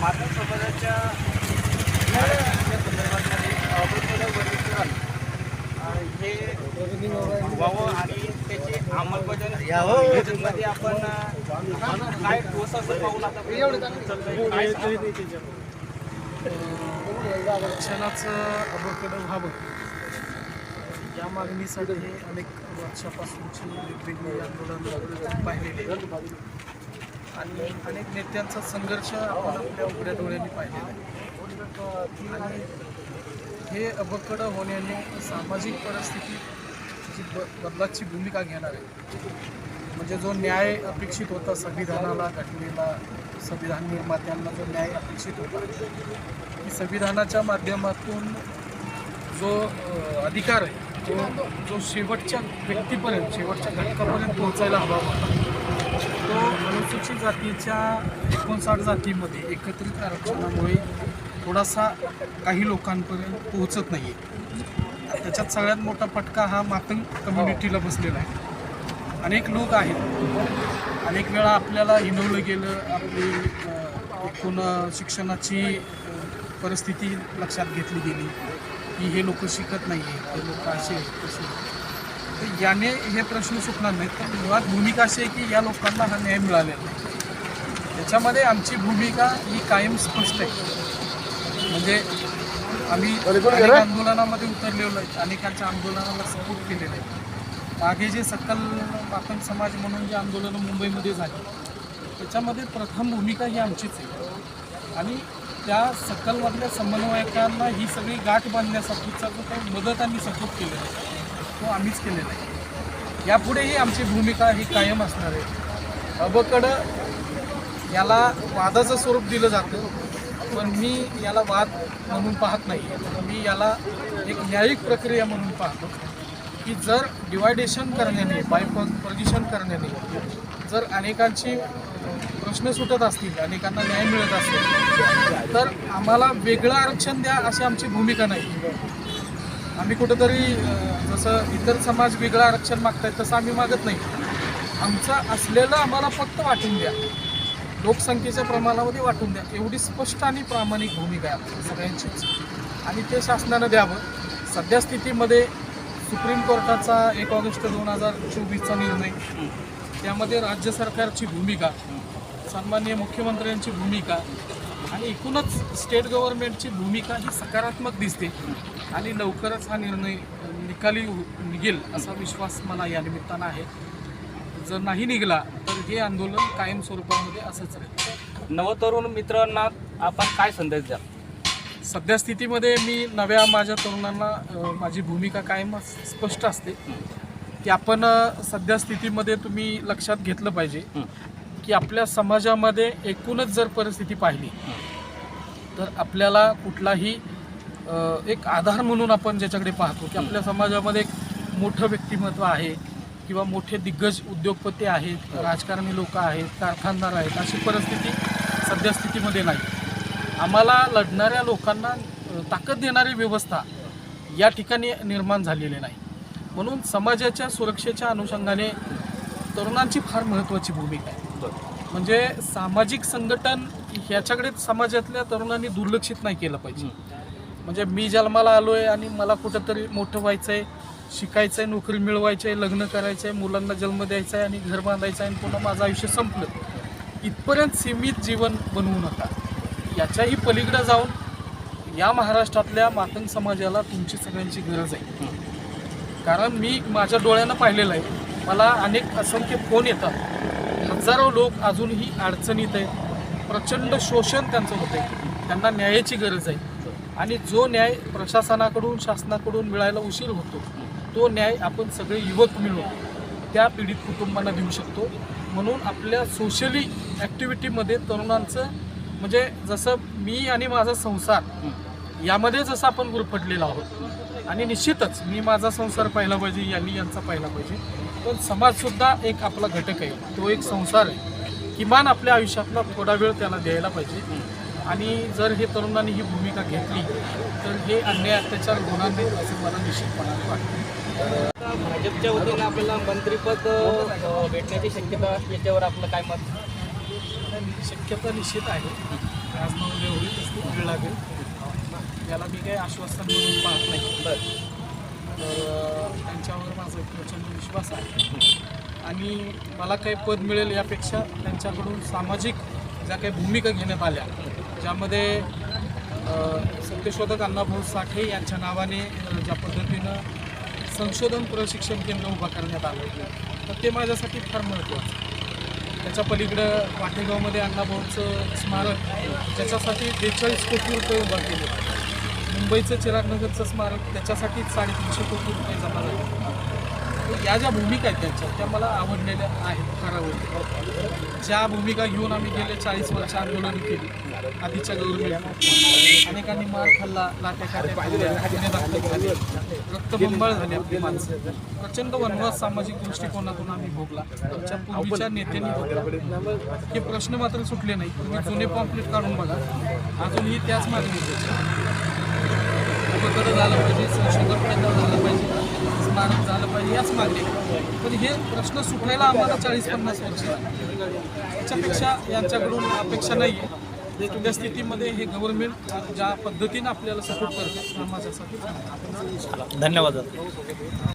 माता समाजाच्या आरक्षणाच्या संदर्भामध्ये अवैध वर्गीकरण अ, हे व्हावं आणि त्याची अंमलबजावणी याच्यामध्ये आपण अ, काय ठोस असं पाऊल आता सांगता? आरक्षणाचं अबकडं व्हावं. या मागणीसाठी अनेक वर्षापासूनची वेगवेगळी आंदोलन पाहिलेली. आणि अनेक नेत्यांचा संघर्ष आपण आपल्या उघड्या डोळ्यांनी पाहिलेला आहे. आणि हे अबकडं होण्याने सामाजिक परिस्थिती जी ब बदलाची भूमिका घेणार आहे म्हणजे जो न्याय अपेक्षित होता संविधानाला घटनेला संविधान निर्मात्यांना जो न्याय अपेक्षित होता की संविधानाच्या माध्यमातून जो अधिकार आहे तो जो शेवटच्या व्यक्तीपर्यंत शेवटच्या घटकापर्यंत पोहोचायला हवा होता. जातीच्या एकोणसाठ जातीमध्ये एकत्रित आरक्षणामुळे थोडासा काही लोकांपर्यंत पोहोचत नाही आहे त्याच्यात सगळ्यात मोठा फटका हा मातंग कम्युनिटीला बसलेला आहे. अनेक लोक आहेत. अनेक वेळा आपल्याला हिनवलं गेलं आपली एकूण शिक्षणाची परिस्थिती लक्षात घेतली गेली की हे लोक शिकत नाही आहेत हे लोक असे आहेत, तसे तर याने हे प्रश्न सुटणार नाहीत. तर मुळात भूमिका अशी आहे की या लोकांना हा न्याय मिळालेला नाही. त्याच्यामध्ये आमची भूमिका ही कायम स्पष्ट आहे. म्हणजे आम्ही अनेक आंदोलनामध्ये उतरलेलो आहे. अनेकांच्या आंदोलनाला सपोर्ट केलेला आहे. मागे जे सकल मातंग समाज म्हणून जे आंदोलनं मुंबईमध्ये झाली त्याच्यामध्ये प्रथम भूमिका ही आमचीच आहे. आणि त्या सकलमधल्या समन्वयकांना ही सगळी गाठ बांधण्यासाठीचा जो काही मदत आणि सपोर्ट केलेला आहे तो आम्हीच केलेला आहे. यापुढेही आमची भूमिका ही कायम असणार आहे. अबकडं याला वादाचं स्वरूप दिलं जातं पण मी याला वाद म्हणून पाहत नाही. मी याला एक न्यायिक प्रक्रिया म्हणून पाहतो की जर डिवायडेशन करण्याने बायपोजिशन करण्याने जर अनेकांची प्रश्न सुटत असतील अनेकांना न्याय मिळत असेल तर आम्हाला वेगळं आरक्षण द्या अशी आमची भूमिका नाही. आम्ही कुठंतरी जसं इतर समाज वेगळं आरक्षण मागतायत तसं आम्ही मागत नाही. आमचं असलेलं आम्हाला फक्त वाटून द्या. लोकसंख्येच्या प्रमाणामध्ये वाटून द्या. एवढी स्पष्ट आणि प्रामाणिक भूमिका आहे आपल्या सगळ्यांचीच. आणि ते शासनानं द्यावं. सध्या स्थितीमध्ये सुप्रीम कोर्टाचा एक ऑगस्ट दोन हजार चोवीसचा निर्णय त्यामध्ये राज्य सरकारची भूमिका सन्माननीय मुख्यमंत्र्यांची भूमिका आणि एकूणच स्टेट गव्हर्नमेंटची भूमिका ही सकारात्मक दिसते आणि लवकरच हा निर्णय निकाली निघेल असा विश्वास मला या निमित्तानं आहे. जर नाही निघाला तर हे आंदोलन कायम स्वरूपामध्ये असंच राहील नवतरुण मित्रांना आपण काय संदेश द्या सध्या स्थितीमध्ये मी नव्या माझ्या तरुणांना माझी भूमिका कायम स्पष्ट असते. की आपण सध्या स्थितीमध्ये तुम्ही लक्षात घेतलं पाहिजे की आपल्या समाजामध्ये एकूणच जर परिस्थिती पाहिली तर आपल्याला कुठलाही एक आधार म्हणून आपण ज्याच्याकडे पाहतो की आपल्या समाजामध्ये एक मोठं व्यक्तिमत्व आहे किंवा मोठे दिग्गज उद्योगपती आहेत राजकारणी लोक आहेत कारखानदार आहेत अशी परिस्थिती सध्या स्थितीमध्ये नाही. आम्हाला लढणाऱ्या लोकांना ताकद देणारी व्यवस्था या ठिकाणी निर्माण झालेली नाही. म्हणून समाजाच्या सुरक्षेच्या अनुषंगाने तरुणांची फार महत्त्वाची भूमिका आहे. म्हणजे सामाजिक संघटन ह्याच्याकडे समाजातल्या तरुणांनी दुर्लक्षित नाही केलं पाहिजे. म्हणजे मी जन्माला आलो आहे आणि मला कुठंतरी मोठं व्हायचं आहे शिकायचं आहे नोकरी मिळवायची आहे लग्न करायचं आहे मुलांना जन्म द्यायचा आहे आणि घर बांधायचं आहे आणि पुन्हा माझं आयुष्य संपलं. इथपर्यंत सीमित जीवन बनवू नका. याच्याही पलीकडं जाऊन या महाराष्ट्रातल्या मातंग समाजाला तुमची सगळ्यांची गरज आहे. कारण मी माझ्या डोळ्यानं पाहिलेलं आहे. मला अनेक असंख्य फोन येतात. हजारो लोक अजूनही अडचणीत आहेत. प्रचंड शोषण त्यांचं होतं आहे. त्यांना न्यायाची गरज आहे. आणि जो न्याय प्रशासनाकडून शासनाकडून मिळायला उशीर होतो तो न्याय आपण सगळे युवक मिळून त्या पीडित कुटुंबांना देऊ शकतो. म्हणून आपल्या सोशली ॲक्टिव्हिटीमध्ये तरुणांचं म्हणजे जसं मी आणि माझा संसार यामध्ये जसं आपण गुरफटलेलो आहोत. आणि निश्चितच मी माझा संसार पाहिला पाहिजे यांनी यांचा पाहिला पाहिजे. पण समाजसुद्धा एक आपला घटक आहे. तो एक संसार आहे. किमान आपल्या आयुष्यातला थोडा वेळ त्याला द्यायला पाहिजे. आणि जर हे तरुणांनी ही भूमिका घेतली तर हे अन्याय अत्याचार होणार नाही असं मला निश्चितपणाने वाटतं. भाजपच्या वतीनं आपल्याला मंत्रीपद भेटण्याची शक्यता याच्यावर आपलं काय मत? शक्यता निश्चित आहे. आज नऊ एवढी तसली वेळ लागेल. याला मी काही आश्वासन म्हणून पाहत नाही. बरं. तर त्यांच्यावर माझा एक प्रचंड विश्वास आहे. आणि मला काही पद मिळेल यापेक्षा त्यांच्याकडून सामाजिक ज्या काही भूमिका घेण्यात आल्या ज्यामध्ये सत्यशोधक अण्णाभाऊ साठे यांच्या नावाने ज्या पद्धतीनं संशोधन प्रशिक्षण केंद्र उभा करण्यात आलं तर ते माझ्यासाठी फार महत्त्वाचं. त्याच्या पलीकडं वाटेगावमध्ये अण्णाभाऊचं स्मारक ज्याच्यासाठी बेचाळीस कोटी रुपये उभा केले. मुंबईचं चिरागनगरचं स्मारक त्याच्यासाठीच साडेतीनशे कोटी रुपये जमा झाले. या ज्या भूमिका आहेत त्यांच्या त्या मला आवडलेल्या आहेत करावं ज्या भूमिका घेऊन आम्ही गेले चाळीस वर्ष आंदोलन केली. आधीच्या गव्हर्नमेंट अनेकांनी मार खाल्ला लाट्या खाल्ल्या दाखल झाले रक्तबंबाळ झाली आपली माणसं. प्रचंड वनवास सामाजिक दृष्टिकोनातून आम्ही भोगला. आमच्या पूर्वीच्या नेत्यांनी भोगला. हे प्रश्न मात्र सुटले नाही. तुम्ही जुने पॉम्प्लेट काढून बघा. अजूनही त्याच मागणी उपकरण झालं पाहिजे संशोधन झालं पाहिजे. स्मारक झालं पाहिजे याच मागणी पण हे प्रश्न सुटायला आम्हाला चाळीस पन्नास वर्ष याच्यापेक्षा यांच्याकडून अपेक्षा नाही आहे. सध्या स्थितीमध्ये हे गव्हर्नमेंट ज्या पद्धतीनं आपल्याला सपोर्ट करते हा धन्यवाद.